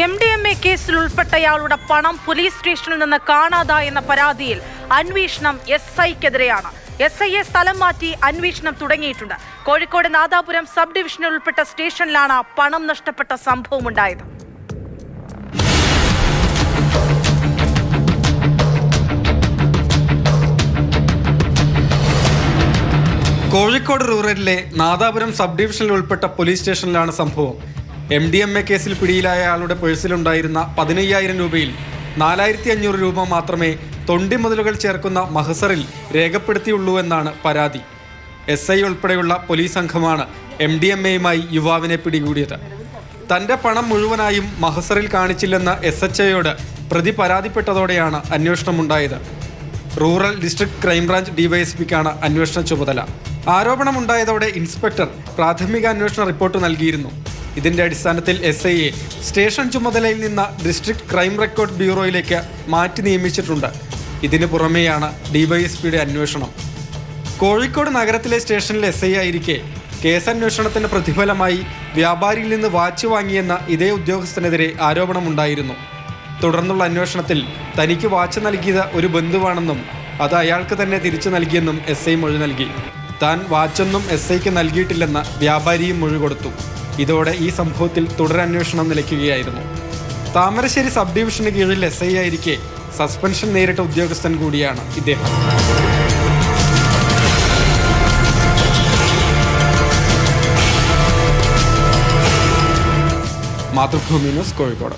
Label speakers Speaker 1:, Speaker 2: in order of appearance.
Speaker 1: M D M A കേസിൽ ഉൾപ്പെട്ടയാളുടെ പണം police സ്റ്റേഷനിൽ നിന്ന് കാണാതായെന്ന പരാതിയിൽ അന്വേഷണം എസ് ഐക്കെതിരെയാണ് എസ് ഐയെ സ്ഥലം മാറ്റി അന്വേഷണം തുടങ്ങിയിട്ടുണ്ട്. കോഴിക്കോട് നാദാപുരം സബ് ഡിവിഷനിൽ ഉൾപ്പെട്ട സ്റ്റേഷനിലാണ് പണം നഷ്ടപ്പെട്ട സംഭവം ഉണ്ടായത്.
Speaker 2: കോഴിക്കോട് റൂറലിലെ നാദാപുരം സബ് ഡിവിഷനിൽ ഉൾപ്പെട്ട പോലീസ് സ്റ്റേഷനിലാണ് സംഭവം. എം ഡി എം എ കേസിൽ പിടിയിലായ ആളുടെ പേഴ്സിലുണ്ടായിരുന്ന പതിനയ്യായിരം രൂപയിൽ നാലായിരത്തി അഞ്ഞൂറ് രൂപ മാത്രമേ തൊണ്ടി മുതലുകൾ ചേർക്കുന്ന മഹസറിൽ രേഖപ്പെടുത്തിയുള്ളൂ എന്നാണ് പരാതി. എസ് ഐ ഉൾപ്പെടെയുള്ള പോലീസ് സംഘമാണ് എം ഡി എം എയുമായി യുവാവിനെ പിടികൂടിയത്. തന്റെ പണം മുഴുവനായും മഹസറിൽ കാണിച്ചില്ലെന്ന എസ് എച്ച് ഐയോട് പ്രതി പരാതിപ്പെട്ടതോടെയാണ് അന്വേഷണമുണ്ടായത്. റൂറൽ ഡിസ്ട്രിക്ട് ക്രൈംബ്രാഞ്ച് ഡിവൈഎസ്പിക്കാണ് അന്വേഷണ ചുമതല. ആരോപണമുണ്ടായതോടെ ഇൻസ്പെക്ടർ പ്രാഥമിക അന്വേഷണ റിപ്പോർട്ട് നൽകിയിരുന്നു. ഇതിന്റെ അടിസ്ഥാനത്തിൽ എസ് ഐയെ സ്റ്റേഷൻ ചുമതലയിൽ നിന്ന് ഡിസ്ട്രിക്ട് ക്രൈം റെക്കോർഡ് ബ്യൂറോയിലേക്ക് മാറ്റി നിയമിച്ചിട്ടുണ്ട്. ഇതിനു പുറമെയാണ് ഡിവൈഎസ്പിയുടെ അന്വേഷണം. കോഴിക്കോട് നഗരത്തിലെ സ്റ്റേഷനിൽ എസ് ഐ ആയിരിക്കെ കേസന്വേഷണത്തിന് പ്രതിഫലമായി വ്യാപാരിയിൽ നിന്ന് വാച്ച് വാങ്ങിയെന്ന ഇതേ ഉദ്യോഗസ്ഥനെതിരെ ആരോപണമുണ്ടായിരുന്നു. തുടർന്നുള്ള അന്വേഷണത്തിൽ തനിക്ക് വാച്ച് നൽകിയത് ഒരു ബന്ധുവാണെന്നും അത് അയാൾക്ക് തന്നെ തിരിച്ചു നൽകിയെന്നും എസ് ഐ മൊഴി നൽകി. താൻ വാച്ചൊന്നും എസ് ഐക്ക് നൽകിയിട്ടില്ലെന്ന് വ്യാപാരിയും മൊഴി കൊടുത്തു. ഇതോടെ ഈ സംഭവത്തിൽ തുടരന്വേഷണം നിലയ്ക്കുകയായിരുന്നു. താമരശ്ശേരി സബ് ഡിവിഷന് കീഴിൽ എസ് ഐ ആയിരിക്കെ സസ്പെൻഷൻ നേരിട്ട ഉദ്യോഗസ്ഥൻ കൂടിയാണ് ഇദ്ദേഹം. മാതൃഭൂമി ന്യൂസ് കോഴിക്കോട്.